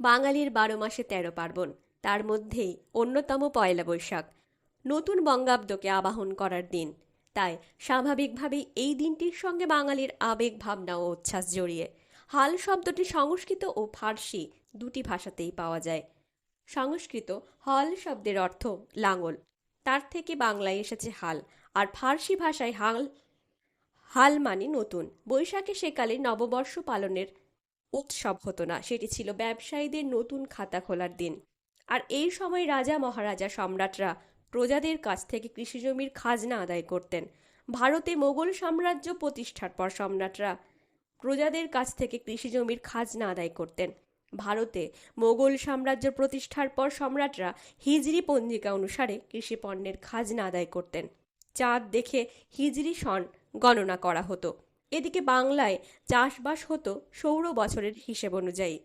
বাঙালির বারো মাসে তেরো পার্বণ, তার মধ্যেই অন্যতম পয়লা বৈশাখ। নতুন বঙ্গাব্দকে আবাহন করার দিন। তাই স্বাভাবিকভাবেই এই দিনটির সঙ্গে বাঙালির আবেগ, ভাবনা ও উচ্ছ্বাস জড়িয়ে। হাল শব্দটি সংস্কৃত ও ফার্সি দুটি ভাষাতেই পাওয়া যায়। সংস্কৃত হল শব্দের অর্থ লাঙল। তার থেকে বাংলায় এসেছে হাল, আর ফার্সি ভাষায় হাল হাল মানে নতুন। বৈশাখে সেকালে নববর্ষ পালনের উৎসব হতো না। সেটি ছিল ব্যবসায়ীদের নতুন খাতা খোলার দিন। আর এই সময় রাজা, মহারাজা, সম্রাটরা প্রজাদের কাছ থেকে কৃষিজমির খাজনা আদায় করতেন। ভারতে মোগল সাম্রাজ্য প্রতিষ্ঠার পর সম্রাটরা প্রজাদের কাছ থেকে কৃষিজমির খাজনা আদায় করতেন। ভারতে মোগল সাম্রাজ্য প্রতিষ্ঠার পর সম্রাটরা হিজরি পঞ্জিকা অনুসারে কৃষি পণ্যের খাজনা আদায় করতেন। চাঁদ দেখে হিজরি সন গণনা করা হতো। এদিকে বাংলায় চাষবাস হতো সৌর বছরের হিসেব অনুযায়ী।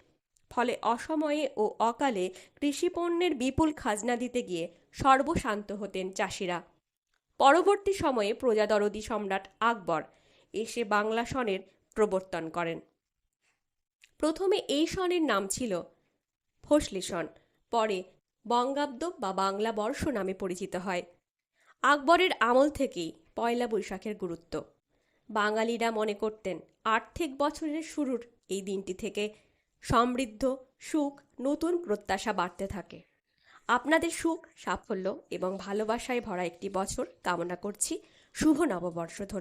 ফলে অসময়ে ও অকালে কৃষিপণ্যের বিপুল খাজনা দিতে গিয়ে সর্বশান্ত হতেন চাষিরা। পরবর্তী সময়ে প্রজাদরদি সম্রাট আকবর এসে বাংলা সনের প্রবর্তন করেন। প্রথমে এই সনের নাম ছিল ফসলি সন, পরে বঙ্গাব্দ বা বাংলা বর্ষ নামে পরিচিত হয়। আকবরের আমল থেকেই পয়লা বৈশাখের গুরুত্ব। বাঙালিরা মনে করতেন আর্থিক বছরের শুরুর এই দিনটি থেকে সমৃদ্ধ, সুখ, নতুন প্রত্যাশা বাড়তে থাকে। আপনাদের সুখ, সাফল্য এবং ভালোবাসায় ভরা একটি বছর কামনা করছি। শুভ নববর্ষ। ধন্য